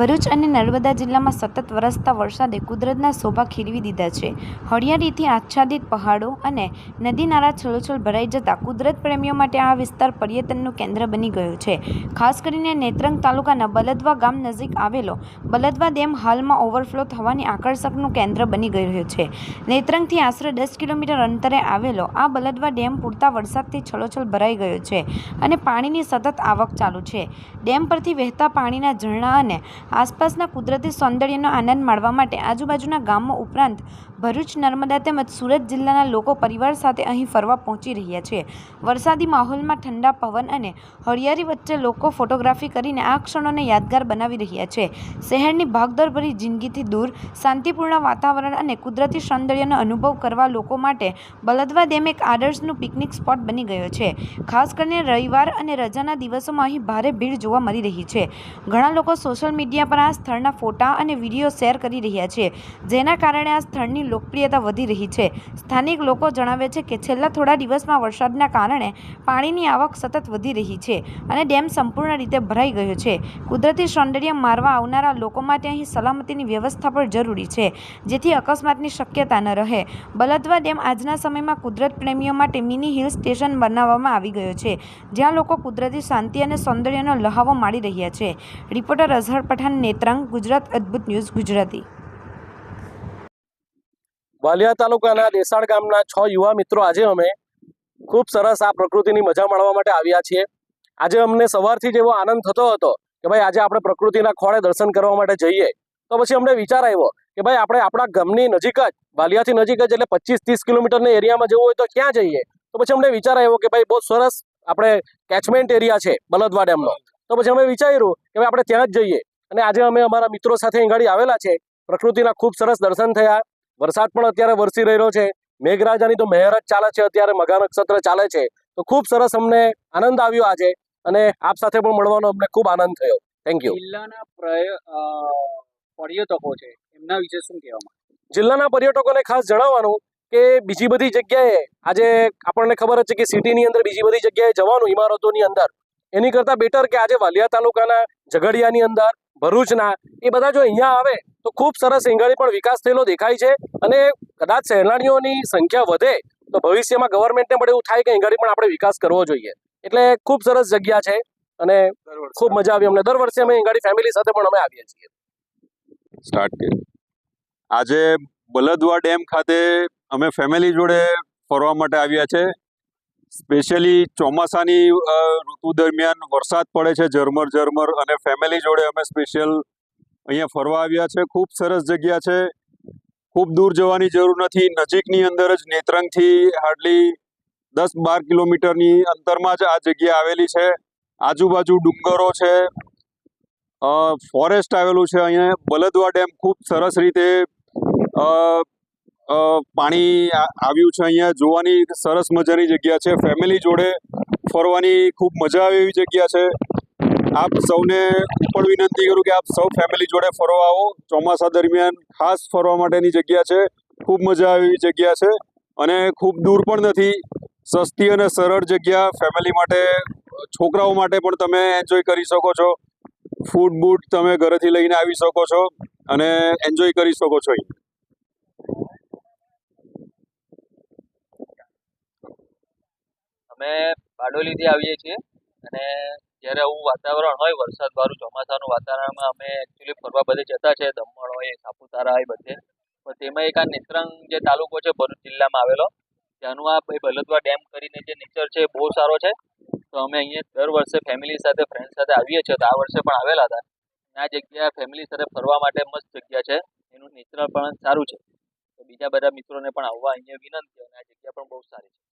ભરૂચ અને નર્મદા જિલ્લામાં સતત વરસતા વરસાદે કુદરતના શોભા ખીરવી દીધા છે. હળિયાળીથી આચ્છાદિત પહાડો અને નદી નાળા છલોછલ ભરાઈ જતા કુદરત પ્રેમીઓ માટે આ વિસ્તાર પર્યટનનું કેન્દ્ર બની ગયું છે. ખાસ કરીને નેત્રંગ તાલુકાના બલદવા ગામ નજીક આવેલો બલદવા ડેમ હાલમાં ઓવરફ્લો થવાની આકર્ષકનું કેન્દ્ર બની ગયું છે. નેત્રંગથી આશરે દસ કિલોમીટર અંતરે આવેલો આ બલદવા ડેમ પૂરતા વરસાદથી છલોછલ ભરાઈ ગયો છે અને પાણીની સતત આવક ચાલુ છે. ડેમ પરથી વહેતા પાણીના ઝરણા અને આસપાસના કુદરતી સૌંદર્યનો આનંદ માણવા માટે આજુબાજુના ગામો ઉપરાંત ભરૂચ, નર્મદા તેમજ સુરત જિલ્લાના લોકો પરિવાર સાથે અહીં ફરવા પહોંચી રહ્યા છે. વરસાદી માહોલમાં ઠંડા પવન અને હરિયાળી વચ્ચે લોકો ફોટોગ્રાફી કરીને આ ક્ષણોને યાદગાર બનાવી રહ્યા છે. શહેરની ભાગદોડભરી જિંદગીથી દૂર, શાંતિપૂર્ણ વાતાવરણ અને કુદરતી સૌંદર્યનો અનુભવ કરવા લોકો માટે બલદવા ડેમ એક આદર્શનું પિકનિક સ્પોટ બની ગયો છે. ખાસ કરીને રવિવાર અને રજાના દિવસોમાં અહીં ભારે ભીડ જોવા મળી રહી છે. ઘણા લોકો સોશિયલ મીડિયા પર આ સ્થળના ફોટા અને વીડિયો શેર કરી રહ્યા છે. જેના કારણે આ સ્થળની લોકપ્રિયતા વધી રહી છે. સ્થાનિક લોકો જણાવે છે કે છેલ્લા થોડા દિવસમાં વરસાદના કારણે પાણીની આવક સતત વધી રહી છે અને ડેમ સંપૂર્ણ રીતે ભરાઈ ગયો છે. કુદરતી સૌંદર્ય મારવા આવનારા લોકો માટે અહીં સલામતીની વ્યવસ્થા પણ જરૂરી છે, જેથી અકસ્માતની શક્યતા ન રહે. બલદવા ડેમ આજના સમયમાં કુદરત પ્રેમીઓ માટે મિની હિલ સ્ટેશન બનાવવામાં આવી ગયો છે, જ્યાં લોકો કુદરતી શાંતિ અને સૌંદર્યનો લહાવો માણી રહ્યા છે. રિપોર્ટર અઝહર પઠાણ નેત્રંગ, ગુજરાત અદ્ભુત ન્યૂઝ, ગુજરાતી. વાલિયા તાલુકાના દેસાડ ગામના છ યુવા મિત્રો આજે અમે ખૂબ સરસ આ પ્રકૃતિની મજા માણવા માટે આવ્યા છીએ. આજે અમને સવારથી જ એવો આનંદ થતો હતો કે ભાઈ આજે આપણે પ્રકૃતિના ખોળે દર્શન કરવા માટે જઈએ. તો પછી અમને વિચાર આવ્યો કે ભાઈ આપણે આપણા ગામની નજીક જ, વાલિયાથી નજીક જ એટલે પચીસ ત્રીસ કિલોમીટરના એરિયામાં જવું હોય તો ક્યાં જઈએ? તો પછી અમને વિચાર આવ્યો કે ભાઈ બહુ સરસ આપણે કેચમેન્ટ એરિયા છે બલદવા ડેમનો. તો પછી અમે વિચાર્યું કે ભાઈ આપણે ત્યાં જ જઈએ. અને આજે અમે અમારા મિત્રો સાથે અહીં આવેલા છે. પ્રકૃતિના ખૂબ સરસ દર્શન થયા. વરસાદ પણ અત્યારે વરસી રહ્યો છે. મેઘરાજાની તો મહેર જ ચાલે છે અત્યારે મઘા નક્ષત્ર ચાલે છે. તો ખૂબ સરસ અમને આનંદ આવ્યો આજે અને આપ સાથે પણ મળવાનો અમને ખૂબ આનંદ થયો. થેન્ક યુ જિલ્લાના પ્રય- અ, પર્યટકો છે એમના વિશે શું કહેવામાં જિલ્લાના પર્યટકોને ખાસ જણાવવાનું કે બીજી બધી જગ્યાએ આજે આપણને ખબર જ છે કે સિટીની અંદર બીજી બધી જગ્યાએ જવાનું ઇમારતોની અંદર. એની કરતાં બેટર કે આજે વાલિયા તાલુકાના ઝઘડિયાની અંદર ભરૂચના એ બધા જો અહીંયા આવે તો ખૂબ સરસ એંગાળી પણ વિકાસ થયેલો દેખાય છે અને કદાચ સહેલાણીઓની સંખ્યા વધે તો ભવિષ્યમાં ગવર્મેન્ટને પણ એવું થાય કે એંગાળી પણ આપણે વિકાસ કરવો જોઈએ. એટલે ખૂબ સરસ જગ્યા છે અને ખૂબ મજા આવી અમને. દર વર્ષે અમે એંગાળી ફેમિલી સાથે પણ અમે આવીએ છીએ. સ્ટાર્ટ આજે બલદવા ડેમ ખાતે અમે ફેમિલી જોડે ફરવા માટે આવ્યા છે. સ્પેશિયલી ચોમાસાની ઋતુ દરમિયાન વરસાદ પડે છે, ઝરમર ઝરમર અને ફેમિલી જોડે અમે સ્પેશિયલ અહીંયા ફરવા આવ્યા છે. ખૂબ સરસ જગ્યા છે. ખૂબ દૂર જવાની જરૂર નથી. નજીકની અંદર જ નેત્રંગથી હાર્ડલી દસ બાર કિલોમીટરની અંતરમાં જ આ જગ્યા આવેલી છે. આજુબાજુ ડુંગરો છે. ફોરેસ્ટ આવેલું છે અહીંયા. બલદવા ડેમ ખૂબ સરસ રીતે પાણી આવ્યું છે અહીંયા. જોવાની સરસ મજાની જગ્યા છે. ફેમિલી જોડે ફરવાની ખૂબ મજા આવે એવી જગ્યા છે. આપ સૌને પણ વિનંતી કરું કે આપ સૌ ફેમિલી જોડે ફરવા આવો. ચોમાસા દરમિયાન ખાસ ફરવા માટેની જગ્યા છે. ખૂબ મજા આવે એવી જગ્યા છે. અને ખૂબ દૂર પણ નથી. સસ્તી અને સરળ જગ્યા. ફેમિલી માટે, છોકરાઓ માટે પણ તમે એન્જોય કરી શકો છો. ફૂડ બૂટ તમે ઘરેથી લઈને આવી શકો છો અને એન્જોય કરી શકો છો અહીં. અમે બારડોલીથી આવીએ છીએ અને જ્યારે આવું વાતાવરણ હોય વરસાદવાળું ચોમાસાનું વાતાવરણમાં અમે એકચ્યુઅલી ફરવા બધે જતા છે, દમણ હોય, સાપુતારા હોય, બધે. પણ તેમાં એક આ નેત્રંગ જે તાલુકો છે, ભરૂચ જિલ્લામાં આવેલો, ત્યાંનું આ ભાઈ બલદવા ડેમ કરીને જે નેચર છે બહુ સારો છે. તો અમે અહીંયા દર વર્ષે ફેમિલી સાથે ફ્રેન્ડ સાથે આવીએ છીએ. તો આ વર્ષે પણ આવેલા હતા. આ જગ્યા ફેમિલી સાથે ફરવા માટે મસ્ત જગ્યા છે. એનું નેચર પણ સારું છે. તો બીજા બધા મિત્રોને પણ આવવા અહીંયા વિનંતી અને આ જગ્યા પણ બહુ સારી છે.